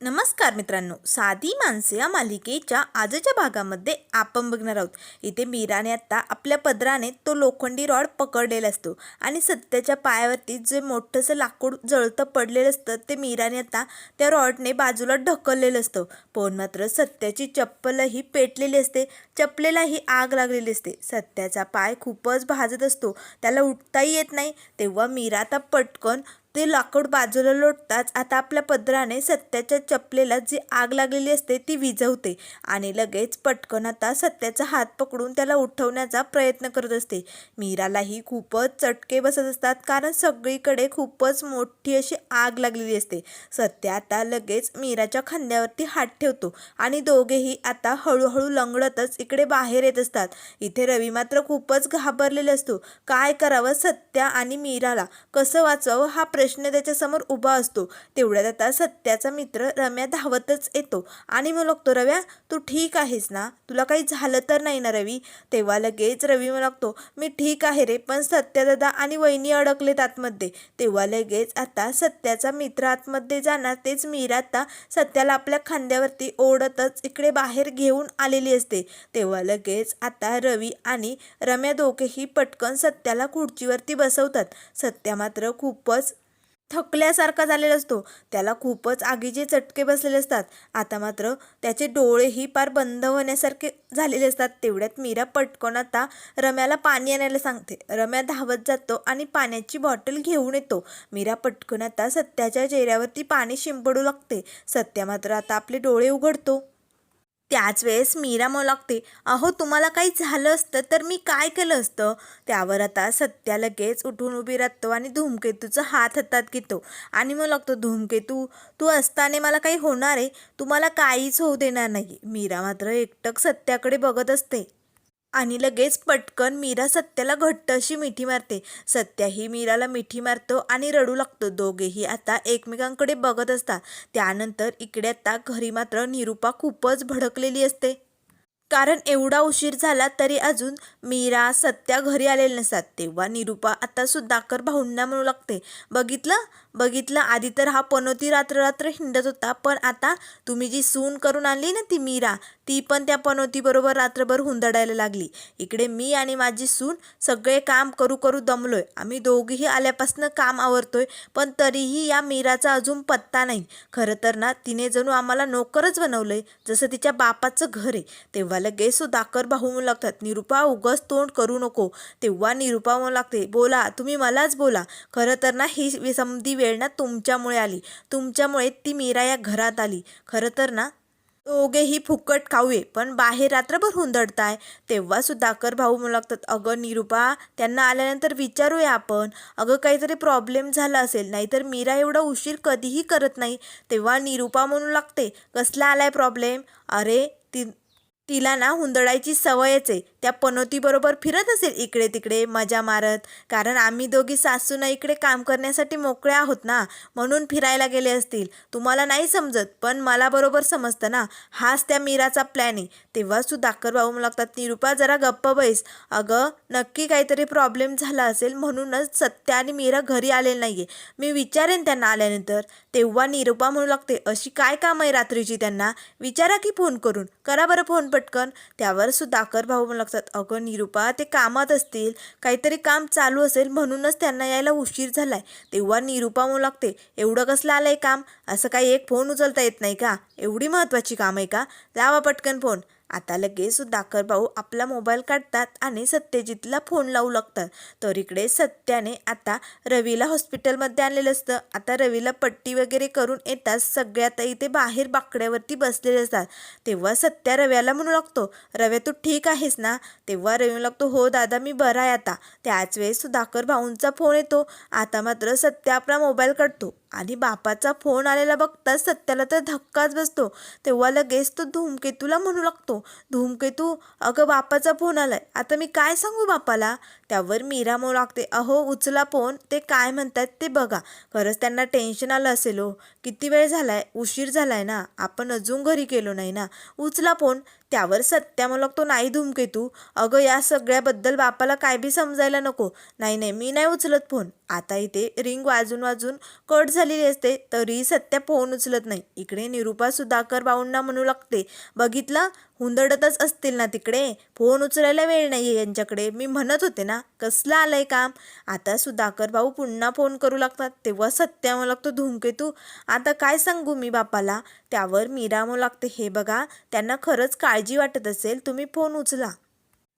नमस्कार मित्रांनो साधी माणसे या मालिकेच्या आजच्या भागामध्ये आपण बघणार आहोत. इथे मीराने आत्ता आपल्या पदराने तो लोखंडी रॉड पकडलेला असतो आणि सत्याच्या पायावरती जे मोठंसं लाकूड जळतं पडलेलं असतं ते मीराने आता त्या रॉडने बाजूला ढकललेलं असतं. पण मात्र सत्याची चप्पलही पेटलेली असते चपलेलाही आग लागलेली असते. सत्याचा पाय खूपच भाजत असतो त्याला उठताही येत नाही. तेव्हा मीरा आता पटकन ते लाकूड बाजूला लोटताच आता आपल्या पदराने सत्याच्या चपलेला जी आग लागलेली असते ती विझवते आणि लगेच पटकन आता सत्याचा हात पकडून त्याला उठवण्याचा प्रयत्न करत असते. मीरालाही खूपच चटके बसत असतात कारण सगळीकडे खूपच मोठी अशी आग लागलेली असते. सत्य आता लगेच मीराच्या खांद्यावरती हात ठेवतो आणि दोघेही आता हळूहळू लंगडतच इकडे बाहेर येत असतात. इथे रवी मात्र खूपच घाबरलेला असतो. काय करावं सत्या आणि मीराला? कसं वाचवावं हा प्रश्न त्याच्यासमोर उभा असतो. तेवढ्यात आता सत्याचा मित्र रम्या धावतच येतो. आणि मग लागतो रव्या तू ठीक आहेस ना? तुला काही झालं तर नाही ना रवी? तेव्हा लगेच रवी मग लागतो मी ठीक आहे रे पण सत्यदादा आणि वहिनी अडकलेत आतमध्ये. तेव्हा लगेच आता सत्याचा मित्र आतमध्ये जाणार. तेच मीरा आता सत्याला आपल्या खांद्यावरती ओढतच इकडे बाहेर घेऊन आलेली असते. तेव्हा लगेच आता रवी आणि रम्या दोघेही पटकन सत्याला खुर्चीवरती बसवतात. सत्या मात्र खूपच थकल्यासारखा झालेला असतो. त्याला खूपच आगीचे चटके बसलेले असतात. आता मात्र त्याचे डोळेही पार बंद होण्यासारखे झालेले असतात. तेवढ्यात मीरा पटकन आता रम्याला पाणी आणायला सांगते. रम्या धावत जातो आणि पाण्याची बॉटल घेऊन येतो. मीरा पटकन आता सत्याच्या चेहऱ्यावरती पाणी शिंपडू लागते. सत्या मात्र आता आपले डोळे उघडतो. त्याच वेळेस मीरा मग लागते अहो तुम्हाला काही झालं असतं तर मी काय केलं असतं? त्यावर आता सत्या लगेच उठून उभी राहतो आणि धूमकेतूचा हात हातात घेतो आणि मग लागतो धूमकेतू तू असताना मला काही होणार आहे? तुम्हाला काहीच होऊ देणार नाही. मीरा मात्र एकटक सत्याकडे बघत असते. आणि लगेच पटकन मीरा सत्याला घट्ट अशी मिठी मारते. सत्याही मीराला मिठी मारतो आणि रडू लागतो. दोघेही आता एकमेकांकडे बघत असतात. त्यानंतर इकडे आता घरी मात्र निरूपा खूपच भडकलेली असते. कारण एवढा उशीर झाला तरी अजून मीरा सत्या घरी आलेले नसतात. तेव्हा निरूपा आता कर भाऊंना म्हणू लागते. बघितलं? बघितलं आधी तर हा पनोती रात्र रात्र हिंडत होता पण आता तुम्ही जी सून करून आणली ना ती मीरा ती पण त्या पनोतीबरोबर रात्रभर हुंदडायला लागली. इकडे मी आणि माझी सून सगळे काम करू करू दमलोय. आम्ही दोघीही आल्यापासनं काम आवरतोय पण तरीही या मीराचा अजून पत्ता नाही. खरं तर ना तिने जणू आम्हाला नोकरच बनवलंय जसं तिच्या बापाचं घर आहे. तेव्हा लगेच दाकर भाऊ लागतात निरुपा उगस तोंड करू नको. तेव्हा निरुपा म्हणू लागते बोला तुम्ही मलाच बोला. खरं तर ना ही समधी वेळ ना तुमच्यामुळे आली. तुमच्यामुळे ती मीरा या घरात आली. खरं तर ना दोघेही फुकट खाऊये पण बाहेर रात्रभर हुंदडताय. तेव्हा सुधाकर भाऊ म्हणू लागतात अगं निरूपा त्यांना आल्यानंतर विचारूया आपण. अगं काहीतरी प्रॉब्लेम झाला असेल नाहीतर मीरा एवढा उशीर कधीही करत नाही. तेव्हा निरूपा म्हणू लागते कसला आलाय प्रॉब्लेम? अरे ती तिला ना हुंदडायची सवयच आहे. त्या पनोतीबरोबर फिरत असेल इकडे तिकडे मजा मारत. कारण आम्ही दोघी सासूना इकडे काम करण्यासाठी मोकळ्या आहोत ना म्हणून फिरायला गेले असतील. तुम्हाला नाही समजत पण मला बरोबर समजतं ना. हाच त्या मीराचा प्लॅन आहे. तेव्हा सुधाकर भाऊ म्हणू लागतात निरुपा जरा गप्प बैस. अगं नक्की काहीतरी प्रॉब्लेम झाला असेल म्हणूनच सत्या आणि मीरा घरी आलेलं नाही आहे मी विचारेन त्यांना आल्यानंतर. तेव्हा निरुपा म्हणू लागते अशी काय काम आहे रात्रीची त्यांना? विचारा की फोन करून. करा बरं फोन पटकन त्यावर सुद्धा आकर भाऊ म्हणू लागतात. अगं निरूपा ते कामात असतील. काहीतरी काम चालू असेल म्हणूनच त्यांना यायला उशीर झालाय. तेव्हा निरूपा म्हणू लागते एवढं कसलं आलंय काम? असं काही एक फोन उचलता येत नाही का? एवढी महत्त्वाची काम आहे का? लावा पटकन फोन आता लगेच सुधाकर भाऊ आपला मोबाईल काढतात आणि सत्यजितला फोन लावू लागतात. तर इकडे सत्याने आता रवीला हॉस्पिटलमध्ये आणलेलं असतं. आता रवीला पट्टी वगैरे करून येतात. सगळ्यात इथे बाहेर बाकड्यावरती बसलेले असतात. तेव्हा सत्या रव्याला म्हणू लागतो रव्या तू ठीक आहेस ना? तेव्हा रवी लागतो हो दादा मी बरा आहे आता. त्याच वेळेस सुधाकर भाऊंचा फोन येतो. आता मात्र सत्या आपला मोबाईल काढतो. आणि बापाचा फोन आलेला बघताच सत्याला तर धक्काच बसतो. तेव्हा लगेच तो धूमकेतूला म्हणू लागतो धूमकेतू अगं बापाचा फोन आलाय. आता मी काय सांगू बापाला? त्यावर मीरा म्हणू लागते अहो उचला फोन. ते काय म्हणतात ते बघा. खरंच त्यांना टेन्शन आलं असेल हो. किती वेळ झालाय? उशीर झालाय ना? आपण अजून घरी गेलो नाही ना? उचला फोन. त्यावर सत्या म्हणू लागतो नाही धूमकेतू. अगं या सगळ्याबद्दल बापाला काय बी समजायला नको. नाही नाही मी नाही उचलत फोन. आता इथे रिंग वाजून वाजून कट झालेली असते तरी सत्या फोन उचलत नाही. इकडे निरुपा सुधाकर भाऊंना म्हणू लागते बघितलं? हुंदडतच असतील ना तिकडे? फोन उचलायला वेळ नाही आहे यांच्याकडे. मी म्हणत होते ना कसलं आलंय काम? आता सुधाकर भाऊ पुन्हा फोन करू लागतात. तेव्हा सत्या म्हणू लागतो धूमकेतू आता काय सांगू मी बापाला? त्यावर मीरा म्हणू लागते हे बघा त्यांना खरंच काळजी वाटत असेल तुम्ही फोन उचला.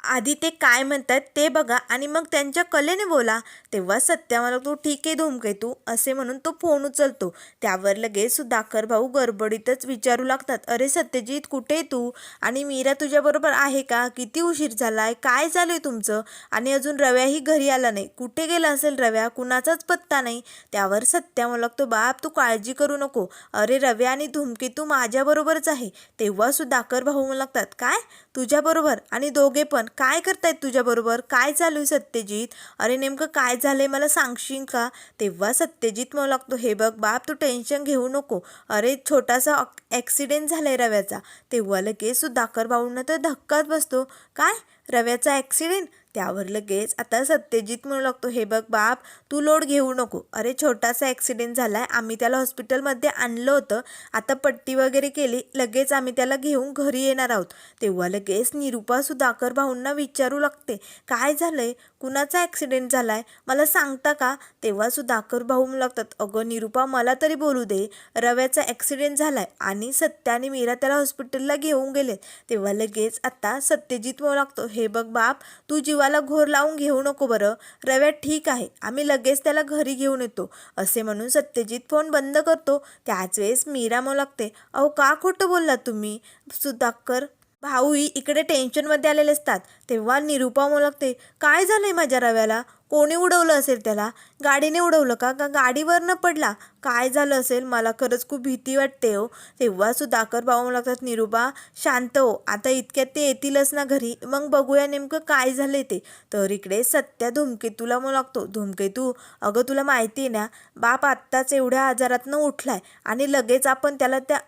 आधी ते काय म्हणतात ते बघा आणि मग त्यांच्या कलेने बोला. तेव्हा सत्या मला तू ठीक आहे धूमकेतू असे म्हणून तो फोन उचलतो. त्यावर लगेच सुधाकर भाऊ गडबडीतच विचारू लागतात. अरे सत्यजित कुठे आहे तू? आणि मीरा तुझ्याबरोबर आहे का? किती उशीर झालाय? काय चालू आहे तुमचं? आणि अजून रव्याही घरी आला नाही. कुठे गेला असेल रव्या? कुणाचाच पत्ता नाही. त्यावर सत्या मला लागतो बाप तू काळजी करू नको. अरे रव्या आणि धूमकेतू माझ्याबरोबरच आहे. तेव्हा सुधाकर भाऊ मला लागतात काय? तुझ्याबरोबर आणि दोघे पण? काय करतायत तुझ्याबरोबर? काय चालू आहे सत्यजित? अरे नेमकं काय झालं आहे मला सांगशील का? तेव्हा सत्यजित मला लागतो हे बघ बाप तू टेन्शन घेऊ नको. अरे छोटासा ॲक्सिडेंट झालाय रव्याचा. तेव्हा लगेच सुधाकर भाऊंना तर धक्काच बसतो. काय? रव्याचा ॲक्सिडेंट? त्यावर लगेच आता सत्यजित म्हणू लागतो हे बघ बाप तू लोड घेऊ नको. अरे छोटासा ॲक्सिडेंट झाला आहे आम्ही त्याला हॉस्पिटलमध्ये आणलं होतं. आता पट्टी वगैरे केली. लगेच आम्ही त्याला घेऊन घरी येणार आहोत. तेव्हा लगेच निरुपा सुधाकर भाऊंना विचारू लागते काय झालं आहे कुणाचा ॲक्सिडेंट झाला आहे मला सांगता का? तेव्हा सुधाकर भाऊ लागतात अगं निरुपा मला तरी बोलू दे. रव्याचा ॲक्सिडेंट झाला आहे आणि सत्या आणि मीरा त्याला हॉस्पिटलला घेऊन गेले तेव्हा लगेच आता सत्यजित म्हणू लागतो हे बघ बाप तू जीवाला घोर लावून घेऊ नको बरं. रव्या ठीक आहे आम्ही लगेच त्याला घरी घेऊन येतो. असे म्हणून सत्यजित फोन बंद करतो. त्याच वेळेस मीरा मो लागते अहो का खोटं बोललात तुम्ही? सुधाकर भाऊही इकडे टेन्शनमध्ये आलेले असतात. तेव्हा निरुपा म्हणू लागते काय झालंय माझ्या रव्याला? कोणी उडवलं असेल त्याला? गाडीने उडवलं का? का गाडीवरनं पडला? काय झालं असेल? मला खरंच खूप भीती वाटते हो. तेव्हा सुधाकर भाऊ लागतात निरुपा शांत हो. आता इतक्यात ते येतीलच ना घरी. मग बघूया नेमकं काय झालं ते. तर इकडे सत्या धुमकेतूला म्हणू लागतो धुमकेतू अगं तुला माहिती आहे ना बाप आत्ताच एवढ्या आजारातनं उठलाय आणि लगेच आपण त्याला त्या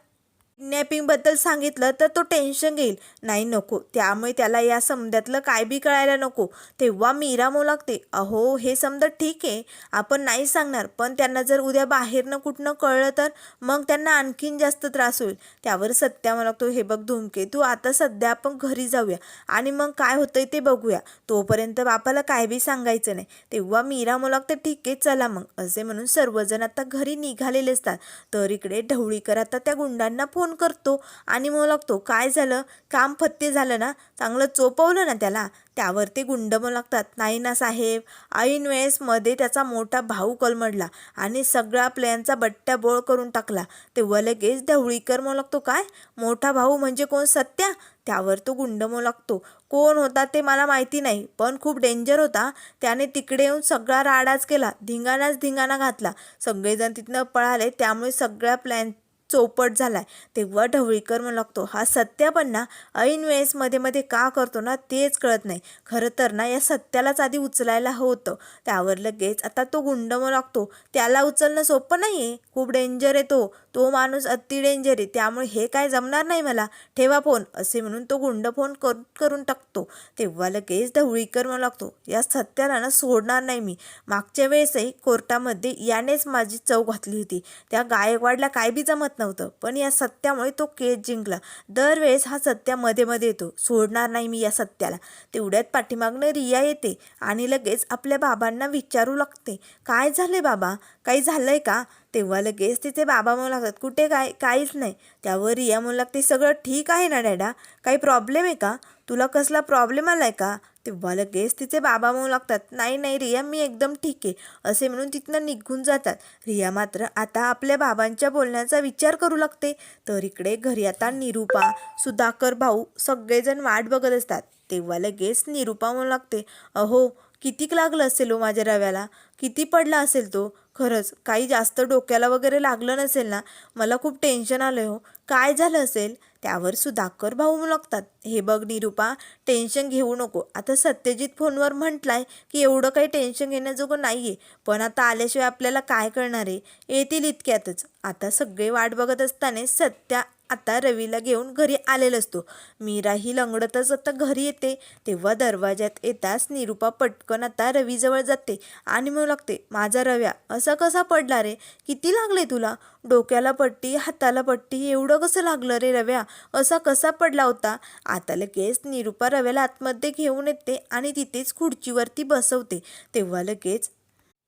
किडनॅपिंगबद्दल सांगितलं तर तो टेन्शन घेईल. नाही नको. त्यामुळे त्याला या समद्यातलं काय बी कळायला नको. तेव्हा मीरा लागते अहो हे समजा ठीक आहे. आपण नाही सांगणार. पण त्यांना जर उद्या बाहेरनं कुठनं कळलं तर मग त्यांना आणखीन जास्त त्रास होईल. त्यावर सत्या मला लागतो हे बघ धुमके तू आता सध्या आपण घरी जाऊया. आणि मग काय होतंय ते बघूया. तोपर्यंत बापाला काय बी सांगायचं नाही. तेव्हा मीरा लागते ठीक आहे चला मग. असे म्हणून सर्वजण आता घरी निघालेले असतात. तर इकडे ढवळीकर आता त्या गुंडांना फोन करतो आणि मग लागतो काय झालं? काम फत्ते झालं ना? चांगलं चोपवलं ना त्याला? त्यावर ते गुंड म्हणू लागतात. नाही ना साहेब ऐन वेळेसमध्ये त्याचा मोठा भाऊ कलमडला आणि सगळा प्लॅनचा बट्ट्या बोळ करून टाकला. तेव्हा लगेच ढवळीकर म्हणू लागतो काय? मोठा भाऊ म्हणजे कोण? सत्या? त्यावर तो गुंड म्हणू लागतो. कोण होता ते मला माहिती नाही पण खूप डेंजर होता. त्याने तिकडे येऊन सगळा राडाच केला धिंगाणाच धिंगाणा घातला. सगळेजण तिथनं पळाले त्यामुळे सगळ्या प्लॅन चौपट झालाय. तेव्हा ढवळीकर म्हणू लागतो हा सत्यापन्ना पण ना ऐन वेळेस मध्ये मध्ये का करतो ना तेच कळत नाही. खरं तर ना या सत्यालाच आधी उचलायला होतं. त्यावर लगेच आता तो गुंड म्हणू लागतो त्याला उचलणं सोपं नाही आहे खूप डेंजर आहे तो. तो माणूस अति डेंजर आहे. त्यामुळे हे काय जमणार नाही मला? ठेवा फोन असे म्हणून तो गुंड फोन करून करून टाकतो. तेव्हा लगेच ढवळीकर म्हणू लागतो या सत्याला ना सोडणार नाही मी. मागच्या वेळेसही कोर्टामध्ये यानेच माझी चव घातली होती. त्या गायकवाडला काय बी जमत नव्हतं. पण या सत्यामुळे तो केस जिंकला. दरवेळेस हा सत्या मध्ये मध्ये येतो. सोडणार नाही मी या सत्याला. तेवढ्यात पाठीमागनं रिया येते आणि लगेच आपल्या बाबांना विचारू लागते. काय झाले बाबा? काही झालंय का? तेव्हा लगेच तिचे बाबा म्हणू लागतात कुठे काय काहीच नाही. त्यावर रिया म्हणू लागते सगळं ठीक आहे ना डॅडा? काही प्रॉब्लेम आहे का? तुला कसला प्रॉब्लेम आला आहे का? तेव्हा लगेच तिचे बाबा म्हणू लागतात नाही नाही रिया मी एकदम ठीक आहे. असे म्हणून तिथनं निघून जातात. रिया मात्र आता आपल्या बाबांच्या बोलण्याचा विचार करू लागते. तर इकडे घरी आता निरुपा सुधाकर भाऊ सगळेजण वाट बघत असतात. तेव्हा लगेच निरुपा म्हणू लागते अहो कितीक लागलं असेल हो माझ्या रव्याला? किती पडला असेल तो? खरंच काही जास्त डोक्याला वगैरे लागलं नसेल ना मला खूप टेन्शन आलं हो. काय झालं असेल? त्यावर सुधाकर भाऊ लागतात हे बघ निरूपा टेन्शन घेऊ नको. आता सत्यजित फोनवर म्हटलाय की एवढं काही टेन्शन घेण्याजोगं नाही आहे पण आता आल्याशिवाय आपल्याला काय करणार आहे? येतील इतक्यातच. आता सगळे वाट बघत असताना सत्या आता रवीला घेऊन घरी आलेला असतो. मीरा ही लंगडतच आता घरी येते. तेव्हा दरवाज्यात येताच निरूपा पटकन आता रवीजवळ जाते आणि म्हणू लागते माझा रव्या असा कसा पडला रे? किती लागले तुला? डोक्याला पट्टी हाताला पट्टी एवढं कसं लागलं रे रव्या? असा कसा पडला होता? आता लगेच निरूपा रव्याला आतमध्ये घेऊन येते आणि तिथेच खुर्चीवरती बसवते. तेव्हा लगेच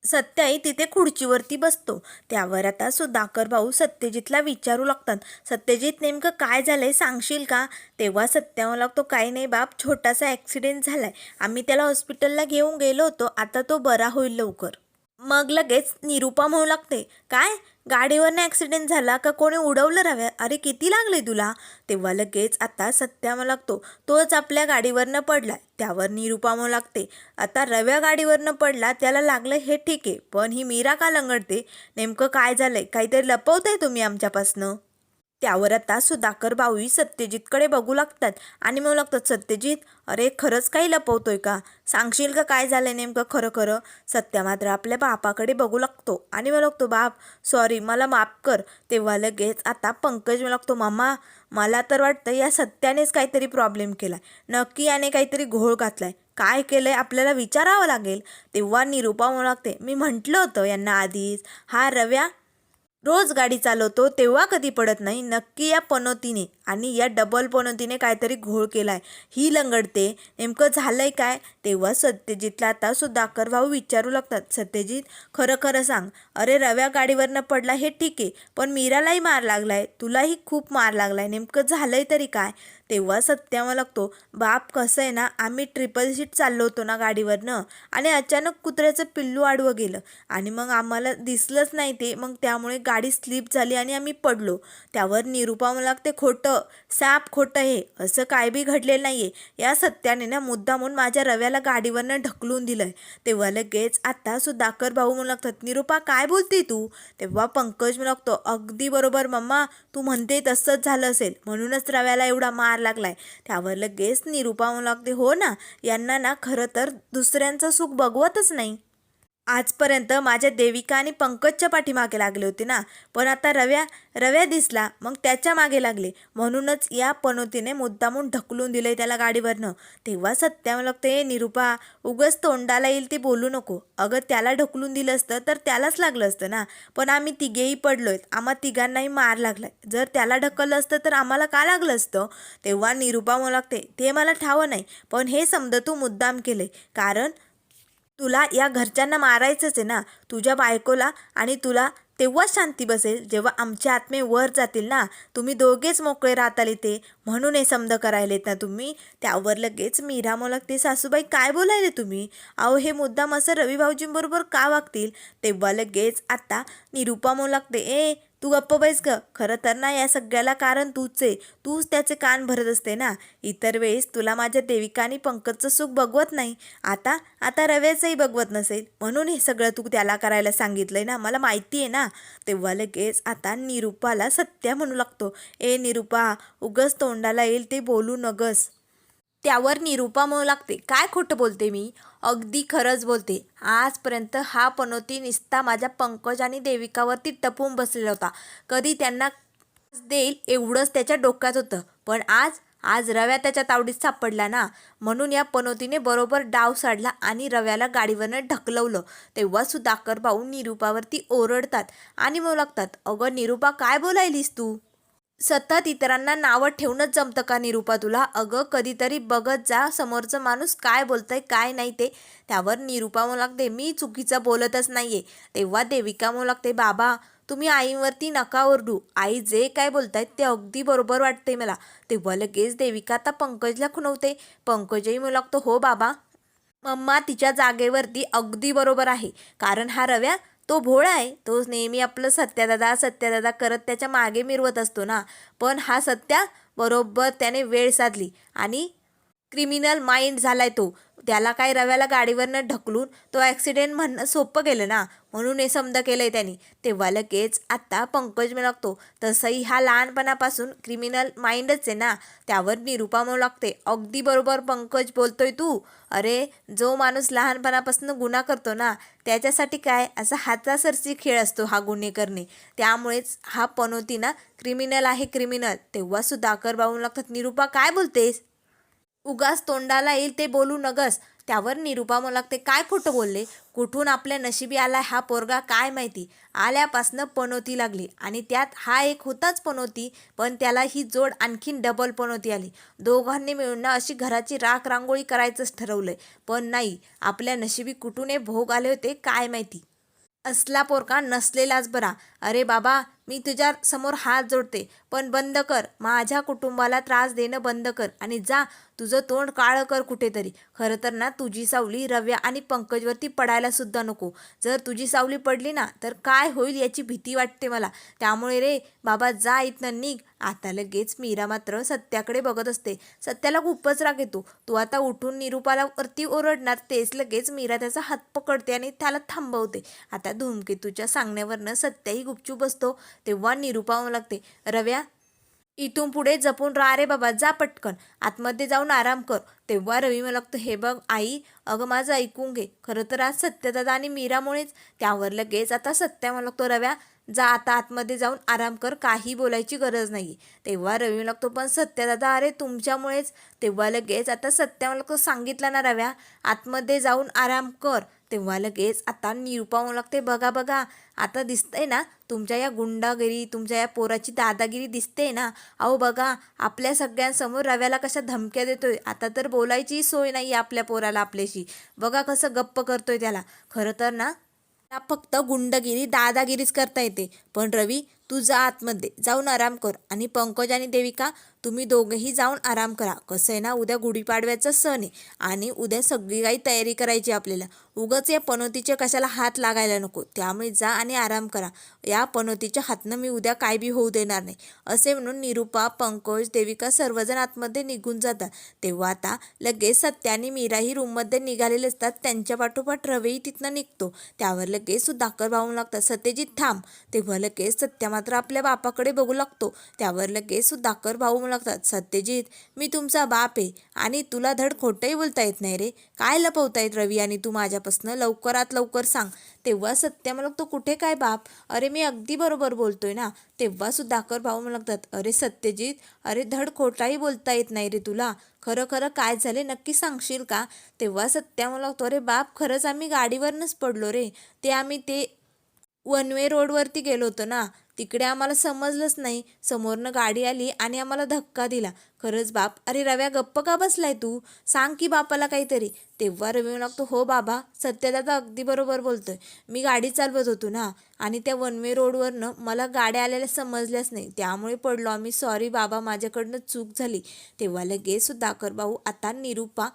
सत्याई तिथे खुर्चीवरती बसतो. त्यावर आता सुधाकर भाऊ सत्यजितला विचारू लागतात. सत्यजित नेमकं काय झालंय सांगशील का? तेव्हा सत्या लागतो काही नाही बाप छोटासा ॲक्सिडेंट झालाय. आम्ही त्याला हॉस्पिटलला घेऊन गेलो होतो. आता तो बरा होईल लवकर. मग लगेच निरूपा म्हणू लागते काय? गाडीवरनं ॲक्सिडेंट झाला का कोणी उडवलं राव्या? अरे किती लागले तुला? तेव्हा लगेच आता सत्यामा लागतो. तोच आपल्या गाडीवरनं पडला त्यावर निरुपामो लागते. आता रव्या गाडीवरनं पडला त्याला लागलं हे ठीक आहे पण ही मीरा का लंगडते? नेमकं काय झालंय? काहीतरी लपवताय तुम्ही आमच्यापासनं? त्यावर आता सुधाकर भाऊही सत्यजितकडे बघू लागतात. आणि म्हणू लागतात सत्यजित अरे खरंच काही लपवतोय का? सांगशील का काय झालंय नेमकं खरं खरं सत्या मात्र आपल्या बापाकडे बघू लागतो. आणि म्हणू लागतो बाप सॉरी मला माफ कर तेव्हा लगेच आता पंकज म्हणू लागतो मामा मला तर वाटतं या सत्यानेच काहीतरी प्रॉब्लेम केलाय. नक्की याने काहीतरी घोळ घातलाय. काय केलंय आपल्याला विचारावं लागेल तेव्हा निरूपा म्हणू लागते मी म्हटलं होतं यांना आधीच. हा रव्या रोज गाडी चालवतो तेव्हा कधी पडत नाही. नक्की या पनोतीने आणि या डबल पनोतीने काहीतरी घोळ केला आहे ही लंगडते. नेमकं झालं आहे काय? तेव्हा सत्यजितला आता सुधाकर भाऊ विचारू लागतात. सत्यजित खरं खरं सांग. अरे रव्या गाडीवरनं पडला हे ठीक आहे पण मीरालाही मार लागलाय. तुलाही खूप मार लागलाय. नेमकं झालंय तरी काय? तेव्हा सत्यामा लागतो. बाप कसं आहे ना आम्ही ट्रिपल सीट चाललो होतो ना गाडीवरनं आणि अचानक कुत्र्याचं पिल्लू आडवं गेलं. आणि मग आम्हाला दिसलंच नाही ते. मग त्यामुळे गाडी स्लिप झाली आणि आम्ही पडलो. त्यावर निरूपा मला लागते खोटं साप खोटं हे असं काय बी घडलेलं नाही आहे या सत्याने ना मुद्दा म्हणून माझ्या रव्याला गाडीवरनं ढकलून दिलंय. तेव्हा लगेच आता सुधाकर भाऊ म्हणू लागतात निरूपा काय बोलते तू? तेव्हा पंकज म्हणू लागतो अगदी बरोबर मम्मा तू म्हणते तसंच झालं असेल म्हणूनच रव्याला एवढा मार लागलाय. त्यावर लगेच निरूपा म्हणू लागते हो ना यांना ना खरं तर दुसऱ्यांचं सुख बघवतच नाही. आजपर्यंत माझ्या देविका आणि पंकजच्या पाठीमागे लागले होते ना. पण आता रव्या रव्या दिसला मग त्याच्यामागे लागले. म्हणूनच या पनोतीने मुद्दामून ढकलून दिलंय त्याला गाडीवरनं. तेव्हा सत्या लागते निरूपा उगच तोंडाला येईल ते बोलू नको. अगं त्याला ढकलून दिलं असतं तर त्यालाच लागलं असतं ना. पण आम्ही तिघेही पडलोय. आम्हा तिघांनाही मार लागलाय. जर त्याला ढकललं असतं तर आम्हाला का लागलं असतं? तेव्हा निरूपा म्हणू लागते ते मला ठावं नाही. पण हे समजा तू मुद्दाम केलंय. कारण तुला या घरच्यांना मारायचंच आहे ना. तुझ्या बायकोला आणि तुला तेव्हाच शांती बसेल जेव्हा आमचे आत्मे वर जातील ना. तुम्ही दोघेच मोकळे राहताल इथे. म्हणून हे समद करायलेत ना तुम्ही. त्यावर लगेच मीरा लागते सासूबाई काय बोलायले तुम्ही? अहो हे मुद्दाम असं रवी भाऊजींबरोबर का वागतील? तेव्हा लगेच आत्ता निरूपा लागते ए तू गप्प बैस ग. खरं तर ना या सगळ्याला कारण तूच आहे. तूच त्याचे कान भरत असते ना. इतर वेळेस तुला माझ्या देविका आणि पंकजचं सुख बघवत नाही. आता आता रव्याचंही बघवत नसेल. म्हणून हे सगळं तू त्याला करायला सांगितलंय ना. मला माहिती आहे ना. तेव्हा लगेच आता निरूपाला सत्या म्हणू लागतो. ए निरूपा उगस तोंडाला येईल ते बोलू नगस. त्यावर निरूपा म्हणू लागते. काय खोटं बोलते मी? अगदी खरंच बोलते. आजपर्यंत हा पनोती निस्ता माझ्या पंकज आणि देविकावरती टपून बसलेला होता. कधी त्यांना देईल एवढंच त्याच्या डोक्यात होतं. पण आज आज रव्या त्याच्या तावडीत सापडला ना? म्हणून या पनोतीने बरोबर डाव साडला आणि रव्याला गाडीवरनं ढकलवलं. तेव्हा सुधाकर भाऊ निरूपावरती ओरडतात आणि मग लागतात अगं निरूपा काय बोलायलीस तू? सतत इतरांना नावं ठेवणंच जमतं का निरूपा तुला? अगं कधीतरी बघत जा समोरचं माणूस काय बोलतंय काय नाही ते. त्यावर निरूपा म्हणू लागते मी चुकीचं बोलतच नाहीये. तेव्हा देविका म्हणू लागते बाबा तुम्ही आईवरती नका ओरडू. आई जे काय बोलतायत ते अगदी बरोबर वाटते मला. तेव्हा लगेच देविका आता पंकजला खुणवते. पंकजही म्हणू लागतो हो बाबा मम्मा तिच्या जागेवरती अगदी बरोबर आहे. कारण हा रव्या तो भोळा आहे. तोच नेहमी आपलं सत्यादादा सत्यादादा करत त्याच्यामागे मिरवत असतो ना. पण हा सत्या बरोबर त्याने वेळ साधली. आणि क्रिमिनल माइंड झालाय तो. त्याला काय रव्याला गाडीवरनं ढकलून तो ॲक्सिडेंट म्हणणं सोपं गेलं ना. म्हणून हे समजा केलंय त्यांनी. तेव्हा लगेच आत्ता पंकज म्हणू लागतो तसंही हा लहानपणापासून क्रिमिनल माइंडच आहे ना. त्यावर निरूपा म्हणू लागते. अगदी बरोबर पंकज बोलतोय तू. अरे जो माणूस लहानपणापासून गुन्हा करतो ना त्याच्यासाठी काय असा हातासरची खेळ असतो हा गुन्हे करणे. त्यामुळेच हा पनोती ना क्रिमिनल आहे क्रिमिनल तेव्हा सुधाकर बाबू लागतात निरूपा काय बोलतेस? उगास तोंडाला येईल ते बोलू नगस. त्यावर निरूपा मला ते काय खोटं बोलले? कुठून आपल्या नशिबी आला हा पोरगा काय माहिती? आल्यापासनं पनोती लागली आणि त्यात हा एक होताच पनोती पण त्याला ही जोड आणखीन डबल पनोती आली. दोघांनी मिळून ना अशी घराची राख रांगोळी करायचंच ठरवलंय. पण नाही आपल्या नशिबी कुठून हे भोग आले होते काय माहिती? असला पोरका नसलेलाच बरा. अरे बाबा मी तुझ्या समोर हात जोडते. पण बंद कर. माझ्या कुटुंबाला त्रास देणं बंद कर आणि जा. तुझं तोंड काळं कर कुठेतरी. खरं तर ना तुझी सावली रव्या आणि पंकजवरती पडायला सुद्धा नको. जर तुझी सावली पडली ना तर काय होईल याची भीती वाटते मला. त्यामुळे रे बाबा जा इथनं निघ. आता लगेच मीरा मात्र सत्याकडे बघत असते. सत्याला खूपच राग येतो. तू आता उठून निरूपाला वरती ओरडणार तेच लगेच मीरा त्याचा हात पकडते आणि त्याला थांबवते. आता धूमकेतूच्या सांगण्यावरनं सत्याही गुपचूप बसतो. तेव्हा निरूपा लागते रव्या इथून पुढे जपून राहा रे बाबा जा पटकन आतमध्ये जाऊन आराम कर. तेव्हा रवी मला लागतो हे बघ आई अगं माझं ऐकून घे खरं तर आज सत्यदादा आणि मीरामुळेच त्यावर लगेच आता सत्या मला लागतो रव्या जा आता आतमध्ये जाऊन आराम कर काही बोलायची गरज नाही. तेव्हा रवी मला लागतो पण सत्यदादा अरे तुमच्यामुळेच. तेव्हा लगेच आता सत्या मला लागतो सांगितलं ना रव्या आतमध्ये जाऊन आराम कर. तेव्हा लगेच आता निरूपा म्हणू लागते. बघा बघा. आता दिसतंय ना तुमच्या या गुंडागिरी तुमच्या या पोराची दादागिरी दिसते ना. अहो बघा आपल्या सगळ्यांसमोर रव्याला कशा धमक्या देतोय. आता तर बोलायची सोय नाही आपल्या पोराला आपल्याशी. बघा कसं गप्प करतोय त्याला. खरं तर ना फक्त गुंडगिरी दादागिरीच करता येते. पण रवी तू जा आतमध्ये जाऊन आराम कर आणि पंकज आणि देविका तुम्ही दोघेही जाऊन आराम करा. कसं आहे ना उद्या गुढीपाडव्याचा सण आहे आणि उद्या सगळी काही तयारी करायची आपल्याला. उगाच या पनोतीच्या कशाला हात लागायला नको. त्यामुळे जा आणि आराम करा. या पनोतीच्या हातनं मी उद्या काय बी होऊ देणार नाही. असे म्हणून निरूपा पंकज देविका सर्वजण आतमध्ये निघून जातात. तेव्हा आता लगेच सत्या आणि मीराही रूममध्ये निघालेले असतात. त्यांच्या पाठोपाठ रवेही तिथनं निघतो. त्यावर लगेच सुधाकर भाऊ लागतात. सत्यजित थांब. तेव्हा लगेच सत्या मात्र आपल्या बापाकडे बघू लागतो. त्यावर लगेच सुद्धा कर भाऊ लागतात सत्यजित मी तुमचा बाप आहे आणि तुला धड खोटंही बोलता येत नाही रे. काय लपवतायत रवी आणि तू माझ्यापासनं लवकरात लवकर सांग. तेव्हा सत्या मला तो कुठे काय बाप? अरे मी अगदी बरोबर बोलतोय ना. तेव्हा कर भाऊ म्हणू लागतात अरे सत्यजित अरे धड खोटाही बोलता येत नाही रे तुला. खरं खरं काय झाले नक्की सांगशील का? तेव्हा सत्या मला लागतो अरे बाप खरंच आम्ही गाडीवरनंच पडलो रे. ते आम्ही ते वन वे रोडवरती गेलो होतो ना तिकडे आम्हाला समजलंच नाही. समोरनं गाडी आली आणि आम्हाला धक्का दिला. खरंच बाप अरे रव्या गप्प का बसलाय तू? सांग की बापाला काहीतरी. तेव्हा रवी म्हणू लागतो हो बाबा सत्यदादा अगदी बरोबर बोलतोय. मी गाडी चालवत होतो ना आणि त्या वन वे रोडवरनं मला गाड्या आलेल्या समजल्याच नाही. त्यामुळे पडलो आम्ही. सॉरी बाबा माझ्याकडनं चूक झाली. तेव्हा लगेच सुद्धाकर भाऊ आता निरूपा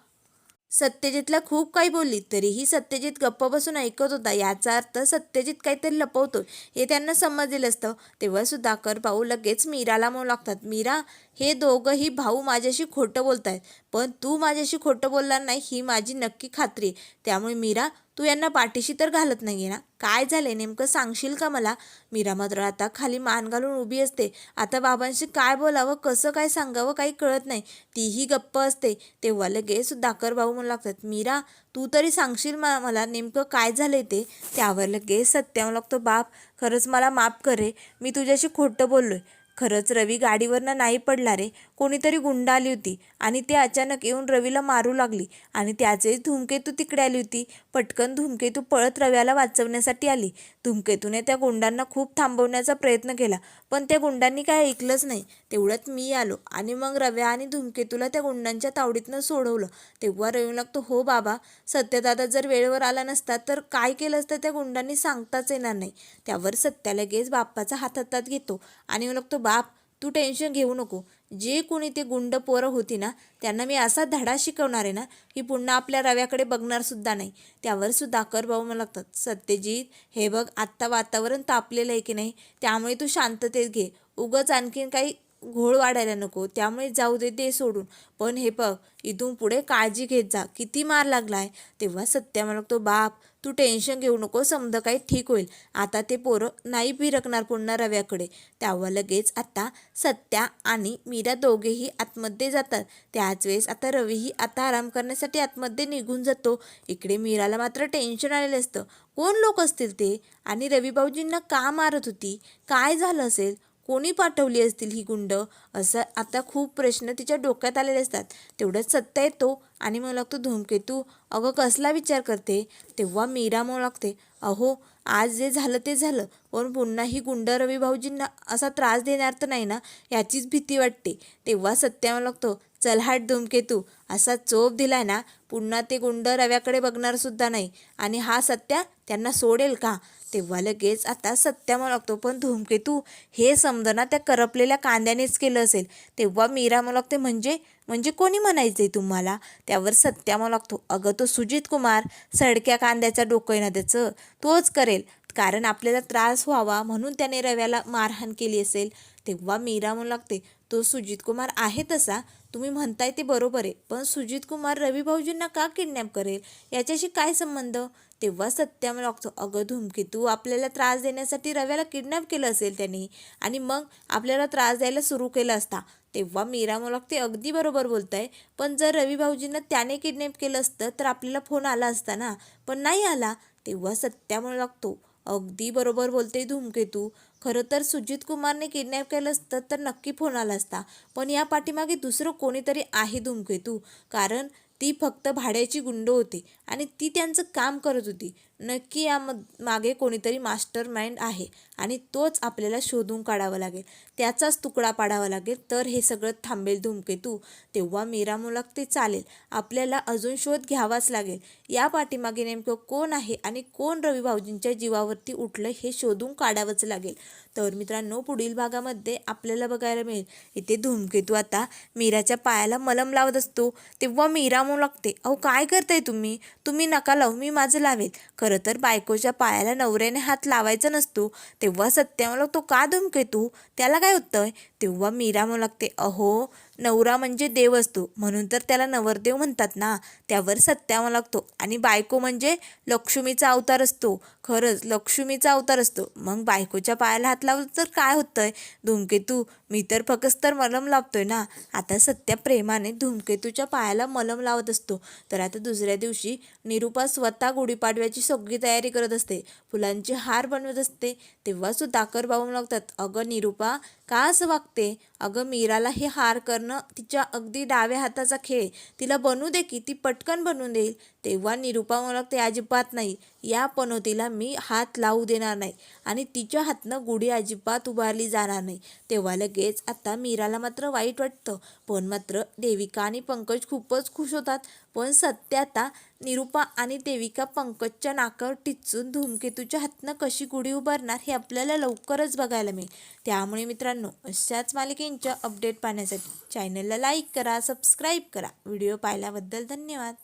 सत्यजितला खूप काही बोलली तरीही सत्यजित गप्प बसून ऐकत होता. याचा अर्थ सत्यजित काहीतरी लपवतो हे त्यांना समजलेलं असतं. तेव्हा सुधाकर भाऊ लगेच मीराला म्हणू लागतात. मीरा हे दोघंही भाऊ माझ्याशी खोटं बोलतायत पण तू माझ्याशी खोटं बोलणार नाही ही माझी नक्की खात्री आहे. त्यामुळे मीरा तू यांना पाठीशी तर घालत नाही ना? काय झालंय? नेमकं सांगशील का मला? मीरा मात्र आता खाली मान घालून उभी असते. आता बाबांशी काय बोलावं कसं काय सांगावं काही कळत नाही. तीही गप्प असते. तेव्हा लगेच दाकर भाऊ म्हणू लागतात मीरा तू तरी सांगशील मा मला नेमकं काय झालंय ते? त्यावर लगेच सत्या म्हणू लागतो बाप. खरंच मला माफ करे मी तुझ्याशी खोटं बोललोय. खरंच रवी गाडीवरनं नाही पडला रे. कोणीतरी गुंड आली होती आणि ते अचानक येऊन रवीला मारू लागली आणि त्याचेच धूमकेतू तिकडे आली होती. पटकन धूमकेतू पळत रव्याला वाचवण्यासाठी आली. धूमकेतूने त्या गुंडांना खूप थांबवण्याचा प्रयत्न केला पण त्या गुंडांनी काय ऐकलंच नाही. तेवढ्यात मी आलो आणि मग रव्या आणि धूमकेतूला त्या गुंडांच्या तावडीतनं सोडवलं. तेव्हा रवी लागतो हो बाबा सत्यदादा जर वेळेवर आला नसता तर काय केलं असतं त्या गुंडांनी सांगताच येणार नाही. त्यावर सत्या लगेच बाप्पाचा हात हातात घेतो. आणि लागतो बाप तू टेन्शन घेऊ नको. जे कोणी ते गुंड पोरं होती ना त्यांना मी असा धडा शिकवणार आहे ना की पुन्हा आपल्या रव्याकडे बघणार सुद्धा नाही. त्यावर कर भाऊ मला लागतात सत्यजित हे बघ आत्ता वातावरण तापलेलं आहे की नाही? त्यामुळे तू शांततेत घे. उगंच आणखीन काही घोळ वाढायला नको त्यामुळे जाऊ दे ते सोडून. पण हे बघ इथून पुढे काळजी घेत जा. किती मार लागलाय? तेव्हा सत्या मला तो बाप तू टेन्शन घेऊ नको समजा काही ठीक होईल. आता ते पोरं नाही भिरकणार पुन्हा रव्याकडे. त्यावर लगेच आता सत्या आणि मीरा दोघेही आतमध्ये जातात. त्याच वेळेस आता रवीही आता आराम करण्यासाठी आतमध्ये निघून जातो. इकडे मीराला मात्र टेन्शन आलेलं असतं. कोण लोक असतील ते? आणि रवी भाऊजींना का मारत होती? काय झालं असेल? कोणी पाठवली असतील ही गुंड? असं आता खूप प्रश्न तिच्या डोक्यात आलेले असतात. तेवढंच सत्ता येतो आणि मग लागतो धूमकेतू. अगं कसला विचार करते? तेव्हा मीरा मग लागते अहो आज जे झालं ते झालं पण पुन्हा ही गुंड रवी भाऊजींना असा त्रास देणार तर नाही ना? याचीच भीती वाटते. तेव्हा सत्या मग लागतो चलहाट धूमकेतू असा चोप दिलाय ना पुन्हा ते गुंड रव्याकडे बघणार सुद्धा नाही. आणि हा सत्या त्यांना सोडेल का? तेव्हा लगेच आता सत्या मग लागतो पण धूमकेतू हे समजना त्या करपलेल्या कांद्यानेच केलं असेल. तेव्हा मीरा मग लागते म्हणजे म्हणजे कोणी म्हणायचं आहे तुम्हाला? त्यावर सत्यामा लागतो. अगं तो सुजित कुमार सडक्या कांद्याचा डोकं आहे ना त्याचं तोच करेल. कारण आपल्याला त्रास व्हावा म्हणून त्याने रव्याला मारहाण केली असेल. तेव्हा मीरा म्हणू लागते. तो सुजित कुमार आहे तसा. तुम्ही म्हणताय ते बरोबर आहे. पण सुजित कुमार रवी भाऊजींना का किडनॅप करेल? याच्याशी काय संबंध? तेव्हा सत्या लागतो. अगं धूमकेतू आपल्याला त्रास देण्यासाठी रव्याला किडनॅप केलं असेल त्यांनी. आणि मग आपल्याला त्रास द्यायला सुरू केला असता. तेव्हा मीरा मला लागते अगदी बरोबर बोलताय. पण जर रवी भाऊजींना त्याने किडनॅप केलं असतं तर आपल्याला फोन आला असता ना? पण नाही आला. तेव्हा सत्या लागतो. अगदी बरोबर बोलते धूमकेतू खरं तर सुजित कुमारने किडनॅप केलं असतं तर नक्की फोन आला असता. पण या पाठीमागे दुसरं कोणीतरी आहे धूमकेतू कारण ती फक्त भाड्याची गुंड होती आणि ती त्यांचं काम करत होती. नक्की या मागे कोणीतरी मास्टर माइंड आहे आणि तोच आपल्याला शोधून काढावा लागेल. त्याचाच तुकडा पाडावा लागेल. तर हे सगळं थांबेल धुमकेतू तेव्हा मीरा मुलाक ते चालेल. आपल्याला अजून शोध घ्यावाच लागेल. या पाठीमागे नेमकं कोण आहे आणि कोण रवी भाऊजींच्या जीवावरती उठलं हे शोधून काढावंच लागेल. तर मित्रांनो पुढील भागामध्ये आपल्याला बघायला मिळेल. इथे धूमकेतू आता मीराच्या पायाला मलम लावत असतो. तेव्हा मीरा मुलाक लागते अहो काय करताय तुम्ही? तुम्ही नका लावू. मी माझं लावेल. खरं तर बायकोच्या पायाला नवऱ्याने हात लावायचा नसतो. तेव्हा सत्या म्हणू लागतो का धुमकेतू त्याला काय होतं तेव्हा मीरा म्हणू लागते अहो नवरा म्हणजे देव असतो. म्हणून तर त्याला नवरदेव म्हणतात ना. त्यावर सत्या म्हणू लागतो. आणि बायको म्हणजे लक्ष्मीचा अवतार असतो. खरंच लक्ष्मीचा अवतार असतो. मग बायकोच्या पायाला हात लावलं तर काय होतंय? धूमकेतू. मी तर फकस्त तर मलम लावतोय ना. आता सत्या प्रेमाने धूमकेतूच्या पायाला मलम लावत असतो. तर आता दुसऱ्या दिवशी निरुपा स्वतः गुढीपाडव्याची सगळी तयारी करत असते. फुलांचे हार बनवत असते. तेव्हा सुद्धा कर भाऊ लागतात. अगं निरुपा का असं वागते? अगं मीराला हे हार करणं तिच्या अगदी डाव्या हाताचा खेळ. तिला बनवू दे की ती पटकन बनवून देईल. तेव्हा निरुपा मला ते अजिबात नाही. या पनोतीला मी हात लावू देणार नाही आणि तिच्या हातनं गुढी अजिबात उभारली जाणार नाही. तेव्हा लगेच आता मीराला मात्र वाईट वाटतं. पण मात्र देविका आणि पंकज खूपच खुश होतात. पण सत्य आता निरुपा आणि देविका पंकजच्या नाकावर टिचून धूमकेतूच्या हातनं कशी गुढी उभारणार हे आपल्याला लवकरच बघायला मिळेल. त्यामुळे मित्रांनो अशाच मालिकेंच्या अपडेट पाहण्यासाठी चॅनलला लाईक करा सबस्क्राईब करा. व्हिडिओ पाहिल्याबद्दल धन्यवाद.